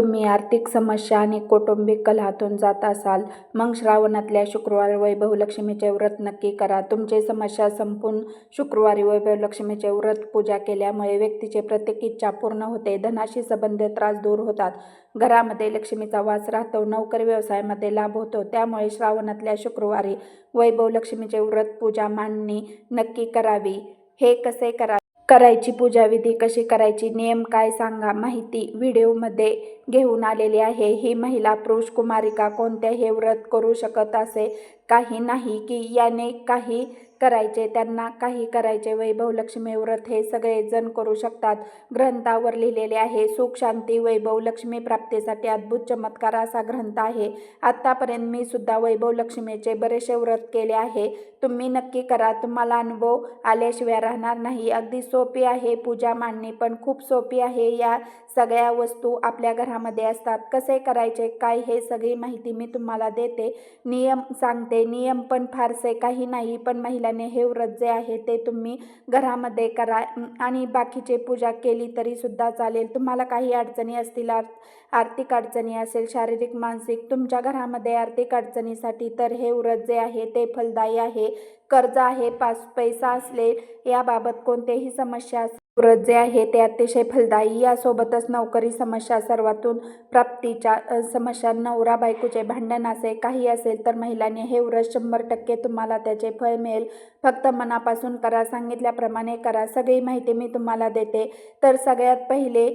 तुम्ही आर्थिक समस्या आणि कौटुंबिक कलहातून जात असाल मग श्रावणातल्या शुक्रवार वैभव लक्ष्मीचे व्रत नक्की करा. तुमचे समस्या संपून शुक्रवारी वैभव लक्ष्मीचे व्रत पूजा केल्यामुळे व्यक्तीचे प्रत्येक इच्छा पूर्ण होते धनाशी संबंधित त्रास दूर होतात. घरामध्ये लक्ष्मीचा वास राहतो नोकरी व्यवसायामध्ये लाभ होतो. त्यामुळे श्रावणातल्या शुक्रवारी वैभवलक्ष्मीचे व्रत पूजा मांडणी नक्की करावी. हे कसे करा करायची पूजाविधी कशी करायची नियम काय सांगा माहिती व्हिडिओमध्ये घेऊन आलेली आहे. ही महिला पुरुष कुमारिका कोणत्याही व्रत करू शकत असे काही नाही की याने काही करायचे त्यांना काही करायचे. वैभव लक्ष्मी व्रत हे सगळे जण करू शकतात. ग्रंथावर लिहिलेले आहे सुख शांती वैभव लक्ष्मी प्राप्तीसाठी अद्भुत चमत्कार असा ग्रंथ आहे. आत्तापर्यंत मी सुद्धा वैभव लक्ष्मीचे बरेचसे व्रत केले आहे. तुम्ही नक्की करा. तुम्हाला अनुभव आल्याशिवाय राहणार नाही. अगदी सोपी आहे पूजा मांडणी पण खूप सोपी आहे. या सगळ्या वस्तू आपल्या घरामध्ये असतात. कसे करायचे काय हे सगळी माहिती मी तुम्हाला देते. नियम सांगते. नियम पण फारसे काही नाही पण महिला महिलाने हे व्रत जे आहे ते तुम्ही घरामध्ये करा. आणि बाकीचे पूजा केली तरी सुद्धा चालेल. तुम्हाला काही अडचणी असतील आर आर्थिक अडचणी असेल शारीरिक मानसिक तुमच्या घरामध्ये आर्थिक अडचणीसाठी तर हे व्रत जे आहे ते फलदायी आहे. कर्ज आहे पास पैसा असले याबाबत कोणतेही समस्या व्रत जे आहे ते अतिशय फलदायी. यासोबतच नोकरी समस्या सर्वातून प्राप्तीच्या समस्या नवरा बायकोचे भांडण असे काही असेल तर महिलांनी हे व्रत शंभर टक्के तुम्हाला त्याचे फळ मिळेल. फक्त मनापासून करा सांगितल्याप्रमाणे करा. सगळी माहिती मी तुम्हाला देते. तर सगळ्यात पहिले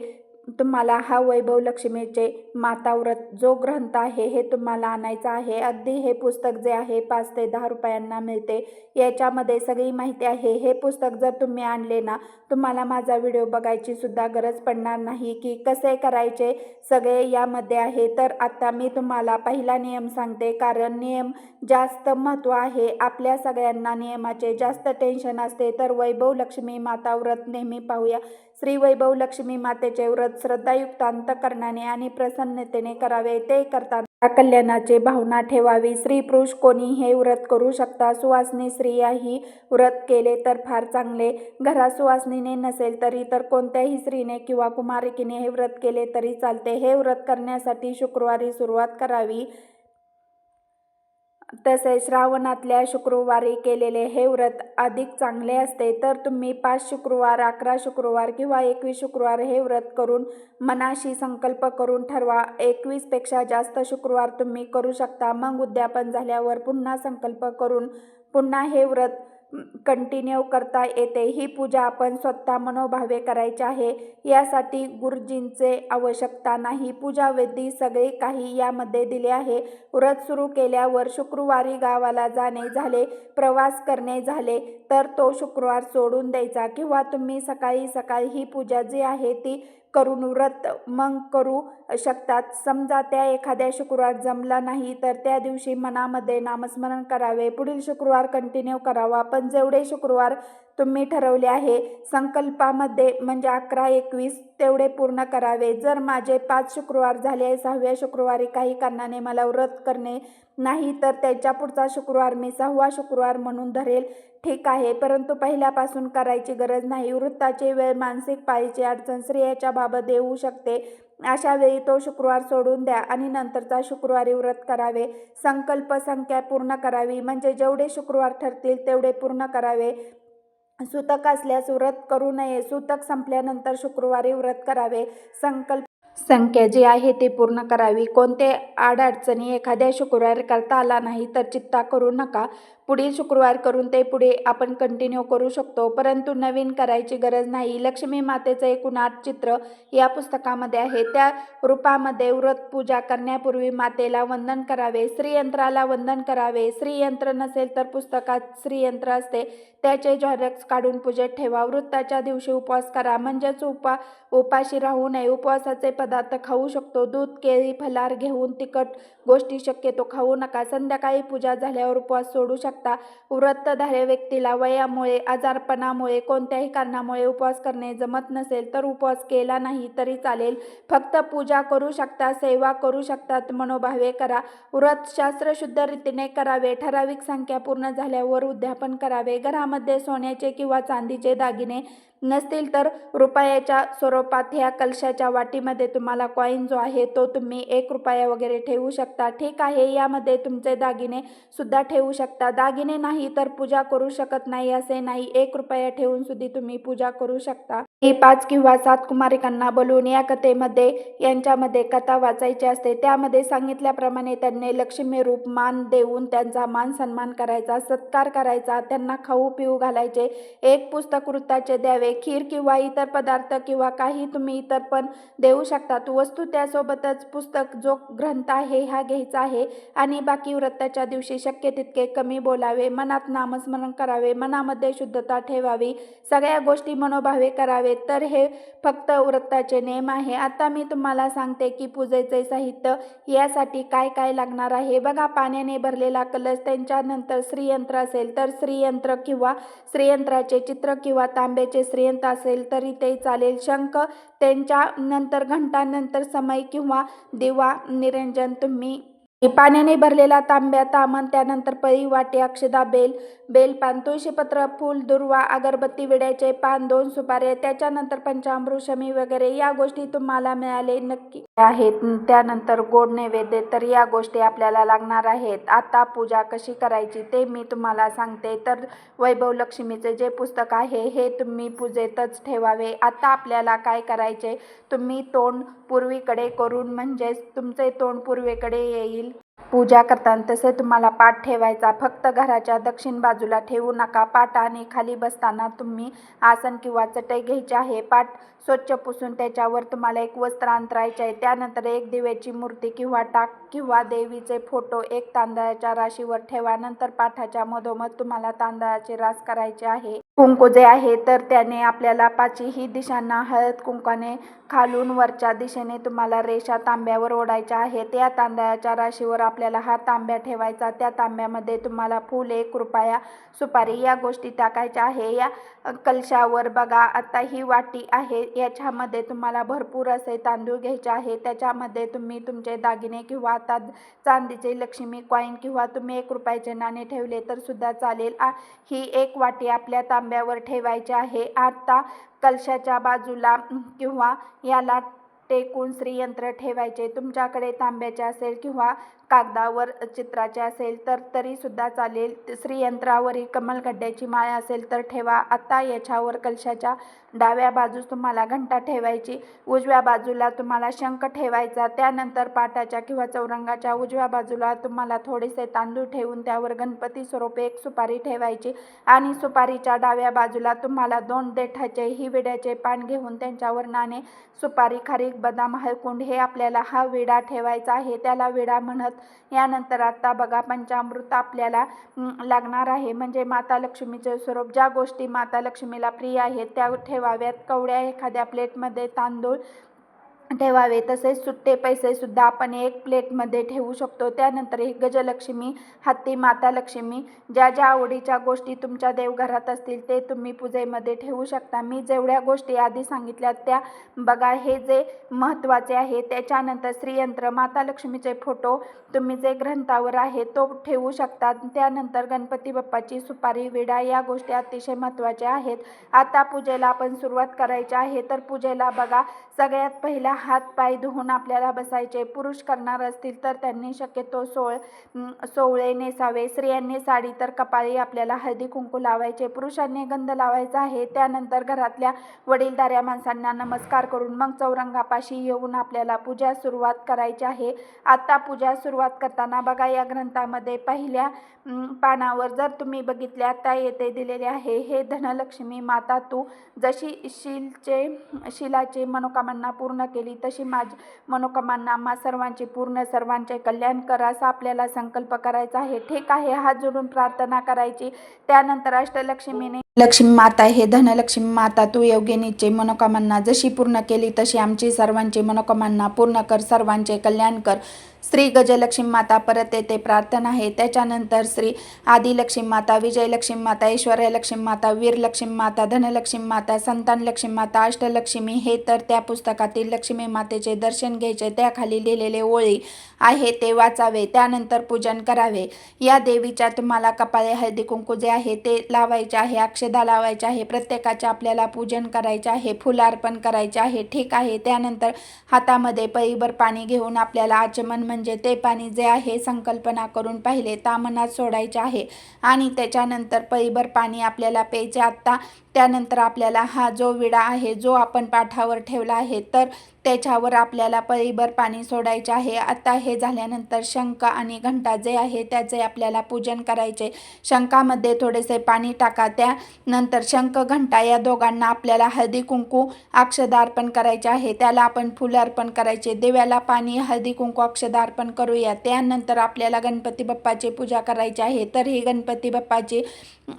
तुम्हाला हा वैभव लक्ष्मीचे माताव्रत जो ग्रंथ आहे हे तुम्हाला आणायचा आहे. अगदी हे पुस्तक जे आहे पाच ते दहा रुपयांना मिळते. याच्यामध्ये सगळी माहिती आहे. हे पुस्तक जर तुम्ही आणले ना तुम्हाला माझा व्हिडिओ बघायची सुद्धा गरज पडणार नाही की कसे करायचे सगळे यामध्ये आहे. तर आता मी तुम्हाला पहिला नियम सांगते. कारण नियम जास्त महत्त्व आहे. आपल्या सगळ्यांना नियमाचे जास्त टेन्शन असते. तर वैभव लक्ष्मी माताव्रत नेहमी पाहूया. श्री वैभव लक्ष्मी मातेचे व्रत श्रद्धायुक्त अंतकरणाने आणि प्रसन्नतेने करावे ते करताना कल्याणाचे भावना ठेवावी. स्त्री पुरुष कोणी हे व्रत करू शकता? सुवासनी स्त्रियाही व्रत केले तर फार चांगले. घरात सुवासनीने नसेल तरी तर कोणत्याही स्त्रीने किंवा कुमारिकीने हे व्रत केले तरी चालते. हे व्रत करण्यासाठी शुक्रवारी सुरुवात करावी. तसेच श्रावणातल्या शुक्रवारी केलेले हे व्रत अधिक चांगले असते तर तुम्ही पाच शुक्रवार अकरा शुक्रवार किंवा एकवीस शुक्रवार हे व्रत करून मनाशी संकल्प करून ठरवा. एकवीसपेक्षा जास्त शुक्रवार तुम्ही करू शकता. मग उद्यापन झाल्यावर पुन्हा संकल्प करून पुन्हा हे व्रत कंटिन्यू करता येते. ही पूजा आपण स्वतः मनोभावे करायची आहे. यासाठी गुरुजींचे आवश्यकता नाही. पूजा विधी सगळे काही यामध्ये दिले आहे. व्रत सुरू केल्यावर शुक्रवारी गावाला जाणे झाले प्रवास करणे झाले तर तो शुक्रवार सोडून द्यायचा. किंवा तुम्ही सकाळी सकाळी ही पूजा जी आहे ती करून व्रत मग करू शकतात. समजा त्या एखाद्या शुक्रवार जमला नाही तर त्या दिवशी मनामध्ये नामस्मरण करावे. पुढील शुक्रवार कंटिन्यू करावा. पण जेवढे शुक्रवार तुम्ही ठरवले आहे संकल्पामध्ये म्हणजे अकरा एकवीस तेवढे पूर्ण करावे. जर माझे पाच शुक्रवार झाले सहाव्या शुक्रवारी काही कारणाने मला व्रत करणे नाही तर त्याच्या पुढचा शुक्रवार मी सहावा शुक्रवार म्हणून धरेल. ठीक आहे परंतु पहिल्यापासून करायची गरज नाही. वृत्ताची वेळ मानसिक पाळीची अडचण स्त्रियाच्या बाबत येऊ शकते अशा वेळी तो शुक्रवार सोडून द्या आणि नंतरचा शुक्रवारी व्रत करावे. संकल्प संख्या पूर्ण करावी म्हणजे जेवढे शुक्रवार ठरतील तेवढे पूर्ण करावे. सुतक असल्यास व्रत करू नये सुतक संपल्यानंतर शुक्रवारी व्रत करावे. संकल्प संख्या जी आहे ती पूर्ण करावी. कोणते आडअडचणी एखाद्या शुक्रवारी करता आला नाही तर चित्ता करू नका. पुढील शुक्रवार करून ते पुढे आपण कंटिन्यू करू शकतो. परंतु नवीन करायची गरज नाही. लक्ष्मी मातेचं एकूण आठ चित्र या पुस्तकामध्ये आहे. त्या रूपामध्ये व्रत पूजा करण्यापूर्वी मातेला वंदन करावे श्रीयंत्राला वंदन करावे. श्रीयंत्र नसेल तर पुस्तकात श्रीयंत्र असते. त्याचे झॉरक्स काढून पूजेत ठेवा. वृत्ताच्या दिवशी उपवास करा. म्हणजेच उपा उपाशी राहू नये. उपवासाचे पदार्थ खाऊ शकतो. दूध केळी फलार घेऊन तिखट गोष्टी शक्यतो खाऊ नका. संध्याकाळी पूजा झाल्यावर उपवास सोडू शकता शकता. व्रतधारे व्यक्तीला वयामुळे आजारपणामुळे कोणत्याही कारणामुळे उपवास करणे जमत नसेल तर उपवास केला नाही तरी चालेल. फक्त पूजा करू शकता सेवा करू शकतात मनोभावे करा. व्रत शास्त्र शुद्ध रीतीने करावे ठराविक संख्या पूर्ण झाल्यावर उद्यापन करावे. घरामध्ये सोन्याचे किंवा चांदीचे दागिने नसतील तर रुपयाच्या स्वरूपात ह्या कलशाच्या वाटीमध्ये तुम्हाला कॉईन जो आहे तो तुम्ही एक रुपया वगैरे ठेवू शकता. ठीक आहे यामध्ये तुमचे दागिने सुद्धा ठेवू शकता. दागिने नाही तर पूजा करू शकत नाही असे नाही. एक रुपया ठेवून सुद्धा तुम्ही पूजा करू शकता. ही पाच किंवा सात कुमारिकांना बोलवून या कथेमध्ये यांच्यामध्ये कथा वाचायची असते. त्यामध्ये सांगितल्याप्रमाणे त्यांनी लक्ष्मी रूप मान देऊन त्यांचा मान सन्मान करायचा सत्कार करायचा त्यांना खाऊ पिऊ घालायचे एक पुस्तक वृत्ताचे द्यावे खीर किंवा इतर पदार्थ किंवा काही तुम्ही इतर पण देऊ शकतात वस्तू त्यासोबतच पुस्तक जो ग्रंथ आहे हा घ्यायचा आहे आणि बाकी व्रताच्या दिवशी शक्य तितके कमी बोलावे मनात नामस्मरण करावे मनामध्ये शुद्धता ठेवावी सगळ्या गोष्टी मनोभावे करावे. तर हे फक्त व्रताचे नियम आहे. आता मी तुम्हाला सांगते की पूजेचे साहित्य यासाठी काय काय लागणार आहे. बघा पाण्याने भरलेला कलश त्यांच्यानंतर श्रीयंत्र असेल तर श्रीयंत्र किंवा श्रीयंत्राचे चित्र किंवा तांब्याचे श्रीयंत्र असेल तरी ते चालेल. शंख त्यांच्या नंतर घंटानंतर समय किंवा दिवा निरंजन तुम्ही पाण्याने भरलेला तांब्या तामन त्यानंतर पळी वाटी अक्षदा बेल बेलपान तुळशीपत्र फूल दुर्वा अगरबत्ती विड्याचे पान दोन सुपारे त्याच्यानंतर पंचामृत शमी वगैरे या गोष्टी तुम्हाला मिळाले नक्की. आहेत. त्यानंतर गोड नैवेद्य तर या गोष्टी आपल्याला लागणार आहेत. आता पूजा कशी करायची ते मी तुम्हाला सांगते. तर वैभव लक्ष्मीचे जे पुस्तक आहे हे तुम्ही पूजेतच ठेवावे. आता आपल्याला काय करायचे? तुम्ही तोंड पूर्वीकडे करून म्हणजेच तुमचे तोंड पूर्वेकडे येईल. पूजा करताना तसे तुम्हाला पाठ ठेवायचा. फक्त घराच्या दक्षिण बाजूला ठेवू नका. पाठ आणि खाली बसताना तुम्ही आसन किंवा चटई घ्यायची आहे. पाठ स्वच्छ पुसून त्याच्यावर तुम्हाला एक वस्त्र अंतरायचे आहे. त्यानंतर एक दिव्याची मूर्ती किंवा टाक किंवा देवीचे फोटो एक तांदळाच्या राशीवर ठेवा. नंतर पाठाच्या मधोमध तुम्हाला तांदळाचे रास करायचे आहे. कुंकू जे आहे तर त्याने आपल्याला पाचही दिशांना हळद कुंकाने खालून वरच्या दिशेने तुम्हाला रेषा तांब्यावर ओढायच्या आहेत. या तांदळाच्या राशीवर आपल्याला हा तांब्या ठेवायचा. त्या तांब्यामध्ये तुम्हाला फूल एक रुपया सुपारी या गोष्टी टाकायच्या आहे. या कलशावर बघा आता ही वाटी आहे. याच्यामध्ये तुम्हाला भरपूर असे तांदूळ घ्यायचे आहे. त्याच्यामध्ये तुम्ही तुमचे दागिने किंवा आता चांदीचे लक्ष्मी कॉईन किंवा तुम्ही एक रुपयाचे नाणे ठेवले तर सुद्धा चालेल. आ ही एक वाटी आपल्या तांब्यावर ठेवायचे आहे. आता कलशाच्या बाजूला किंवा याला टेकून श्रीयंत्र ठेवायचे. तुमच्याकडे तांब्याचे असेल किंवा कागदावर चित्राचे असेल तर तरीसुद्धा चालेल. श्रीयंत्रावरील कमलगड्ड्याची माळ असेल तर ठेवा. आता याच्यावर कलशाच्या डाव्या बाजूस तुम्हाला घंटा ठेवायची. उजव्या बाजूला तुम्हाला शंख ठेवायचा. त्यानंतर पाटाच्या किंवा चौरंगाच्या उजव्या बाजूला तुम्हाला थोडेसे तांदूळ ठेवून त्यावर गणपती स्वरूप एक सुपारी ठेवायची. आणि सुपारीच्या डाव्या बाजूला तुम्हाला दोन देठाचे ही विड्याचे पान घेऊन त्यांच्यावर नाणे सुपारी खारीक बदाम हळकुंड हे आपल्याला हा विडा ठेवायचा आहे. त्याला विडा म्हणत यानंतर आता बघा पंचामृत आपल्याला लागणार आहे. म्हणजे माता लक्ष्मीचे स्वरूप ज्या गोष्टी माता लक्ष्मीला प्रिय आहेत त्या ठेवाव्यात. कवड्या एखाद्या प्लेटमध्ये तांदूळ ठेवावे. तसेच सुट्टे पैसेसुद्धा आपण एक प्लेटमध्ये ठेवू शकतो. त्यानंतर ही गजलक्ष्मी हत्ती माता लक्ष्मी ज्या ज्या आवडीच्या गोष्टी तुमच्या देवघरात असतील ते तुम्ही पूजेमध्ये ठेवू शकता. मी जेवढ्या गोष्टी आधी सांगितल्या त्या बघा. हे जे महत्त्वाचे आहे त्याच्यानंतर श्रीयंत्र माता लक्ष्मीचे फोटो तुम्ही जे ग्रंथावर आहे तो ठेवू शकता. त्यानंतर गणपती बाप्पाची सुपारी विडा या गोष्टी अतिशय महत्त्वाच्या आहेत. आता पूजेला आपण सुरुवात करायची आहे. तर पूजेला बघा सगळ्यात पहिला हात पाय धुवून आपल्याला बसायचे. पुरुष करणार असतील तर त्यांनी शक्यतो सोळ सोवळे नेसावे. स्त्रियांनी साडी तर कपाळी आपल्याला हळदी कुंकू लावायचे. पुरुषांनी गंध लावायचा आहे. त्यानंतर घरातल्या वडीलधाऱ्या माणसांना नमस्कार करून मग चौरंगापाशी येऊन आपल्याला पूजा सुरुवात करायची आहे. आता पूजा सुरुवात करताना बघा या ग्रंथामध्ये पहिल्या पानावर जर तुम्ही बघितले आता येथे दिलेले आहे हे धनलक्ष्मी माता तू जशी शिलचे शिलाचे मनोकामना पूर्ण केली तशी माझी मनोकामना मा सर्वांची पूर्ण सर्वांचे कल्याण कर असा आपल्याला संकल्प करायचा आहे. ठीक आहे हात जोडून प्रार्थना करायची. त्यानंतर अष्टलक्ष्मीने लक्ष्मी माता हे धनलक्ष्मी माता तू योगिनीची मनोकामना जशी पूर्ण केली तशी आमची सर्वांची मनोकामना पूर्ण कर सर्वांचे कल्याण कर. श्री गजलक्ष्मी माता परत येते प्रार्थना आहे. त्याच्यानंतर श्री आदिलक्ष्मी माता विजयलक्ष्मी माता ऐश्वर्यलक्ष्मी माता वीरलक्ष्मी माता धनलक्ष्मी माता संतान लक्ष्मी माता अष्टलक्ष्मी हे तर त्या पुस्तकातील लक्ष्मी मातेचे दर्शन घ्यायचे त्याखाली लिहिलेले ओळी आहे ते वाचावे त्यानंतर पूजन करावे. या देवीच्या तुम्हाला कपाळे हळदी कुंकू जे आहे ते लावायचे आहे अक्षदा लावायच्या आहे. प्रत्येकाचे आपल्याला पूजन करायचे आहे. फुलार्पण करायचे आहे. ठीक आहे. त्यानंतर हातामध्ये पैभर पाणी घेऊन आपल्याला आचमन म्हणजे ते पाणी जे आहे संकल्पना करून पाहिले तामनात सोडायचे आहे. आणि त्याच्यानंतर पैभर पाणी आपल्याला प्यायचे. आत्ता त्यानंतर आपल्याला हा जो विडा आहे जो आपण पाठावर ठेवला आहे तर त्याच्यावर आपल्याला परिभर पाणी सोडायचे आहे. आता हे झाल्यानंतर शंख आणि घंटा जे आहे त्याचे आपल्याला पूजन करायचे. शंखामध्ये थोडेसे पाणी टाका. त्यानंतर शंख घंटा या दोघांना आपल्याला हळदी कुंकू अक्षदा अर्पण करायचे आहे. त्याला आपण फुलं अर्पण करायचे. देव्याला पाणी हळदी कुंकू अक्षदा अर्पण करूया. त्यानंतर आपल्याला गणपती बाप्पाची पूजा करायची आहे. तर ही गणपती बाप्पाची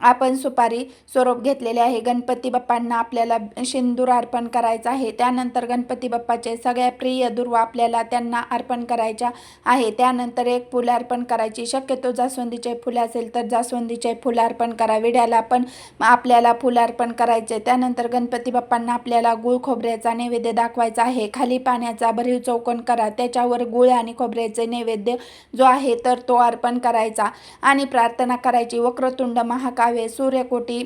आपण सुपारी स्वरूप घेतलेले आहे. गणपती बाप्पांना आपल्याला शिंदूर अर्पण करायचं आहे. त्यानंतर गणपती बाप्पाचे सगळ्या प्रिय दुर्वा आपल्याला त्यांना अर्पण करायच्या आहे. त्यानंतर एक फुलं अर्पण करायची शक्यतो जास्वंदीचे फुलं असेल तर जास्वंदीचे फुलं अर्पण करा. विड्याला पण आपल्याला फुलं अर्पण करायचे. त्यानंतर गणपती बाप्पांना आपल्याला गुळ खोबऱ्याचा नैवेद्य दाखवायचा आहे. खाली पाण्याचा भरीव चौकोन करा. त्याच्यावर गुळ आणि खोबऱ्याचे नैवेद्य जो आहे तर तो अर्पण करायचा. आणि प्रार्थना करायची. वक्रतुंड महाकाव्य सूर्यकोटी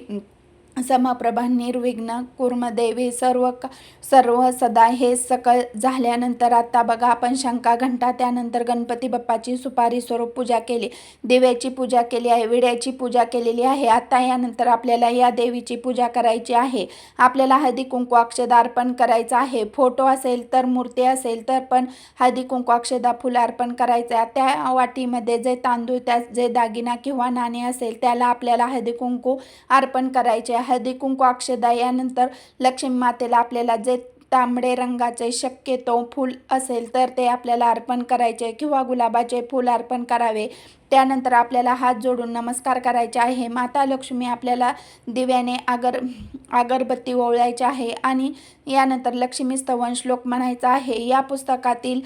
समप्रभा निर्विघ्न कुर्मदेवी सर्व सर्व सदा हे सकळ झाल्यानंतर आता बघा आपण शंका घंटा त्यानंतर गणपती बाप्पाची सुपारी स्वरूप पूजा केली. दिव्याची पूजा केली आहे विड्याची पूजा केलेली आहे. आता यानंतर आपल्याला या देवीची पूजा करायची आहे. आपल्याला हळदी कुंकू अक्षदा अर्पण करायचं आहे. फोटो असेल तर मूर्ती असेल तर पण हळदी कुंकू अक्षदा फुलं अर्पण करायचं आहे. त्या वाटीमध्ये जे तांदूळ त्या जे दागिना किंवा नाणे असेल त्याला आपल्याला हळदी कुंकू अर्पण करायचे आहे. हळदी कुंकू अक्षदा यानंतर लक्ष्मी मातेला आपल्याला जे तांबडे रंगाचे शक्यतो फूल असेल तर ते आपल्याला अर्पण करायचे किंवा गुलाबाचे फूल अर्पण करावे. त्यानंतर आपल्याला हात जोडून नमस्कार करायचे आहे. माता लक्ष्मी आपल्याला दिव्याने आगर अगरबत्ती ओवळायची आहे आणि यानंतर लक्ष्मी स्तवन श्लोक म्हणायचा आहे. या पुस्तकातील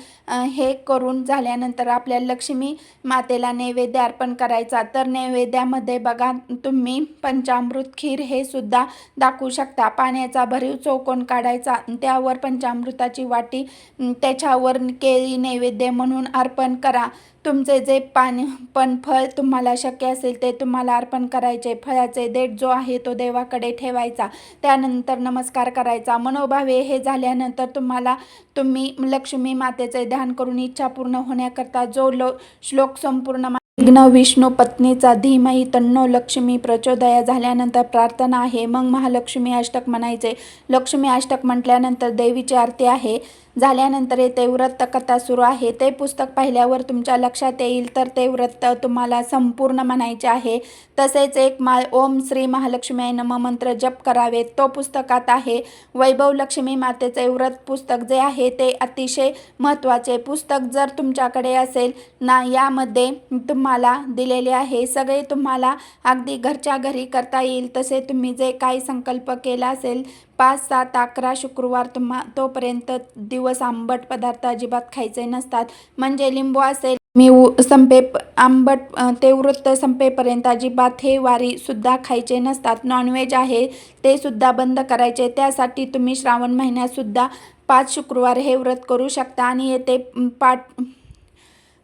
हे करून झाल्यानंतर आपल्या लक्ष्मी मातेला नैवेद्य अर्पण करायचा. तर नैवेद्यामध्ये बघा तुम्ही पंचामृत खीर हे सुद्धा दाखवू शकता. पाण्याचा भरीव चौकोन काढायचा. त्यावर पंचामृताची वाटी त्याच्यावर केळी नैवेद्य म्हणून अर्पण करा. तुमचे जे पाणी पण फळ तुम्हाला शक्य असेल ते तुम्हाला अर्पण करायचे. फळाचे देठ जो आहे तो देवाकडे ठेवायचा. त्यानंतर नमस्कार करायचा. मनोभावे हे झाल्यानंतर तुम्हाला तुम्ही लक्ष्मी मातेचे ध्यान करून इच्छा पूर्ण होण्याकरता जो लो श्लोक संपूर्ण विघ्न विष्णू पत्नीचा धीमही तन्नो लक्ष्मी प्रचोदया झाल्यानंतर प्रार्थना आहे. मग महालक्ष्मी अष्टक म्हणायचे. लक्ष्मी अष्टक म्हटल्यानंतर देवीची आरती आहे. झाल्यानंतर ते व्रत कथा सुरू आहे. ते पुस्तक पाहिल्यावर तुमच्या लक्षात येईल. तर ते व्रत तुम्हाला संपूर्ण म्हणायचे आहे. तसेच एक मा ओम श्री महालक्ष्मी नम मंत्र जप करावे. तो पुस्तकात आहे. वैभव लक्ष्मी मातेचे व्रत पुस्तक जे आहे ते अतिशय महत्त्वाचे पुस्तक जर तुमच्याकडे असेल ना यामध्ये तुम्हाला दिलेले आहे. सगळे तुम्हाला अगदी घरच्या घरी करता येईल. तसे तुम्ही जे काही संकल्प केला असेल पाच सात अकरा शुक्रवार तुम्हा तोपर्यंत दिवस आंबट पदार्थ अजिबात खायचे नसतात. म्हणजे लिंबू असेल मी संपे आंबट ते वृत्त संपेपर्यंत अजिबात हे वारीसुद्धा खायचे नसतात. नॉनव्हेज आहे ते सुद्धा बंद करायचे. त्यासाठी तुम्ही श्रावण महिन्यातसुद्धा पाच शुक्रवार हे व्रत करू शकता आणि येते पाठ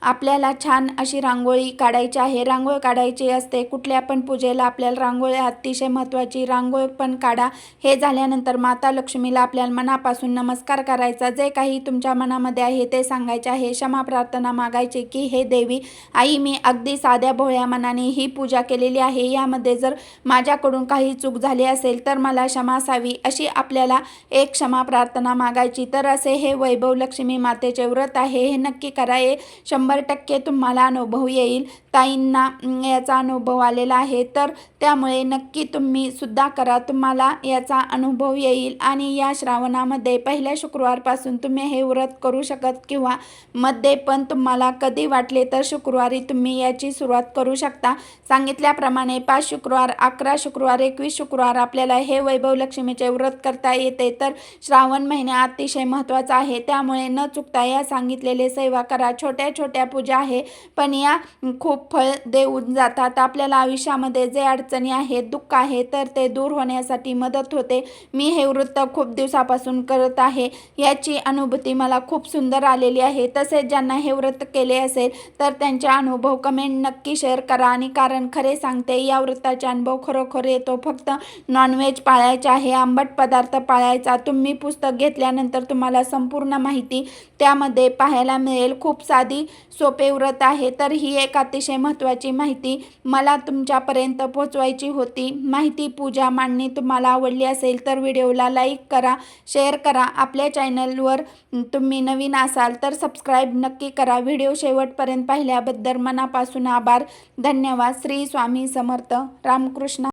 आपल्याला छान अशी रांगोळी काढायची आहे. रांगोळी काढायची असते कुठल्या पण पूजेला आपल्याला रांगोळी अतिशय महत्त्वाची. रांगोळी पण काढा. हे झाल्यानंतर माता लक्ष्मीला आपल्याला मनापासून नमस्कार करायचा. जे काही तुमच्या मनामध्ये आहे ते सांगायचे आहे. क्षमा प्रार्थना मागायची की हे देवी आई मी अगदी साध्या भोळ्या मनाने ही पूजा केलेली आहे. यामध्ये जर माझ्याकडून काही चूक झाली असेल तर मला क्षमा असावी. अशी आपल्याला एक क्षमा प्रार्थना मागायची. तर असे हे वैभव लक्ष्मी मातेचे व्रत आहे. हे नक्की करा. हे शंभर शंभर टक्के तुम्हाला अनुभव येईल. ताईंना याचा अनुभव आलेला आहे. तर त्यामुळे नक्की तुम्ही सुद्धा करा. तुम्हाला याचा अनुभव येईल. आणि या श्रावणामध्ये पहिल्या शुक्रवारपासून तुम्ही हे व्रत करू शकत किंवा मध्ये पण तुम्हाला कधी वाटले तर शुक्रवारी तुम्ही याची सुरुवात करू शकता. सांगितल्याप्रमाणे पाच शुक्रवार अकरा शुक्रवार एकवीस शुक्रवार आपल्याला हे वैभव लक्ष्मीचे व्रत करता येते. तर श्रावण महिना अतिशय महत्त्वाचा आहे. त्यामुळे न चुकता या सांगितलेले सेवा करा. छोट्या छोट्या पूजा आहे. पण या खूप खूप फळ देऊन जातात. आपल्याला आयुष्यामध्ये जे अडचणी आहेत दुःख आहे तर ते दूर होण्यासाठी मदत होते. मी हे वृत्त खूप दिवसापासून करत आहे. याची अनुभूती मला खूप सुंदर आलेली आहे. तसेच ज्यांना हे व्रत केले असेल तर त्यांचे अनुभव कमेंट नक्की शेअर करा. आणि कारण खरे सांगते या व्रताचे अनुभव खरोखर येतो. फक्त नॉनव्हेज पाळायचे आहे आंबट पदार्थ पाळायचा. तुम्ही पुस्तक घेतल्यानंतर तुम्हाला संपूर्ण माहिती त्यामध्ये पाहायला मिळेल. खूप साधी सोपे व्रत आहे तर ही एक अतिशय महत्त्वाची माहिती मला तुमच्यापर्यंत पोचवायची होती. माहिती पूजा मांडणी तुम्हाला आवडली असेल तर व्हिडिओला लाईक करा शेअर करा. आपल्या चॅनलवर तुम्ही नवीन असाल तर सबस्क्राईब नक्की करा. व्हिडिओ शेवटपर्यंत पाहिल्याबद्दल मनापासून आभार. धन्यवाद. श्री स्वामी समर्थ. रामकृष्ण.